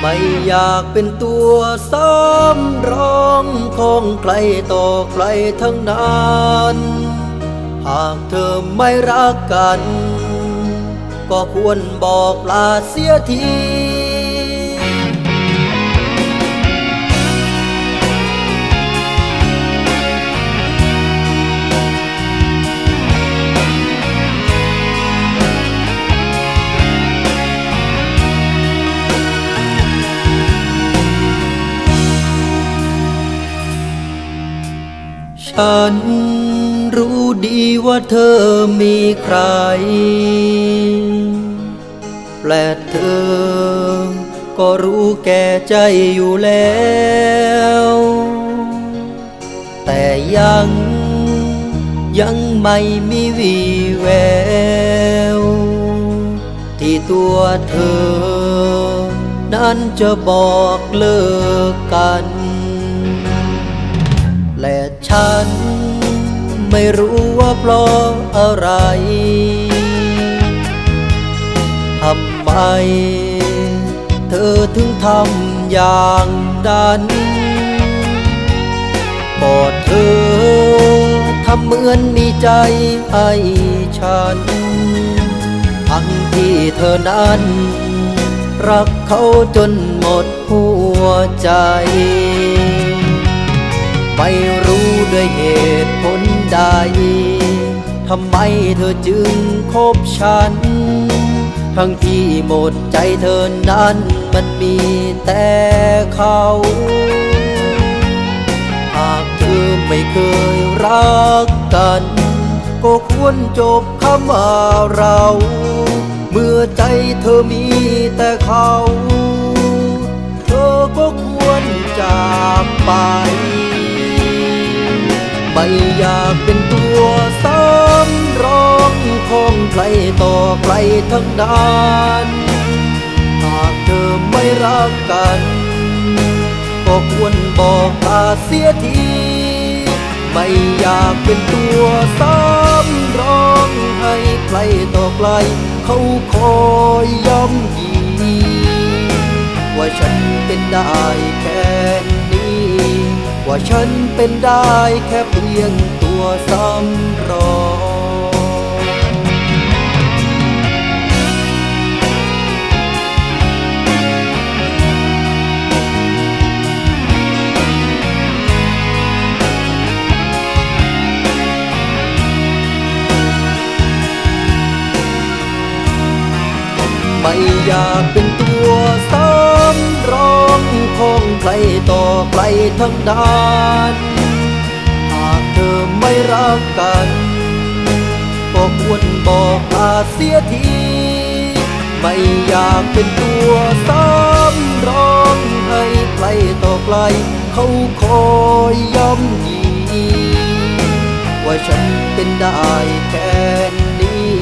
ไม่อยากเป็นตัวซ้ำร้องของใครต่อใครทั้งนั้น หากเธอไม่รักกัน ก็ควรบอกลาเสียที ฉันรู้ดีว่าเธอมีใคร และเธอ ก็รู้แก่ใจอยู่แล้ว แต่ยังยังไม่มีวีแวว ที่ตัวเธอ นั้นจะบอกเลิกกัน ฉัน ไม่รู้ว่าเพราะอะไร ทำไม เธอถึงทำอย่างนั้นบอกเธอทำเหมือนมีใจให้ฉัน ทั้งที่เธอนั้น รักเขาจนหมดหัวใจ ไม่รู้ ด้วยเหตุผลใด ทำไมเธอจึงคบฉัน ทั้งที่หมดใจเธอนั้นมันมีแต่เขา หากเธอไม่เคยรักกัน ก็ควรจบคำว่าเรา เมื่อใจเธอมีแต่เขา เธอก็ควรจากไป อยากเป็นตัวซ้ำร้องของใครต่อใครทั้งนั้นหากเธอไม่รักกันก็ควรบอกลาเสียที ไม่อยากเป็นตัวซ้ำร้องให้ใครต่อใครเขาคอยย้ำยีว่าฉันเป็นได้แค่ ว่าฉันเป็นได้แค่เพียงตัวซ้ำรองไม่อยากเป็นตัว ของใครต่อใครทั้งนั้นหากเธอไม่รักกันก็ควรบอกลาเสียที ไม่อยากเป็นตัวซ้ำร้องให้ใครต่อใครเขาคอยย้ำยีว่าฉันเป็นได้แค่นี้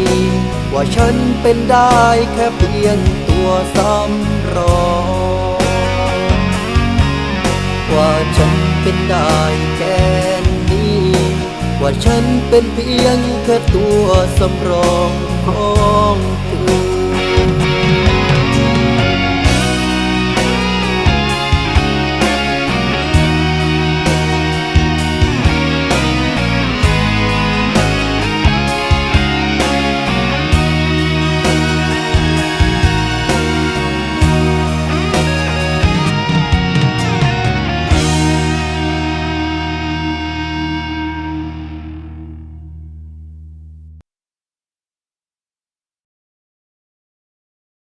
ว่าฉันเป็นได้แค่เพียงตัวซ้ำรอง ฉันเป็นได้แค่นี้ ว่าฉันเป็นเพียงแค่ตัวสำรอง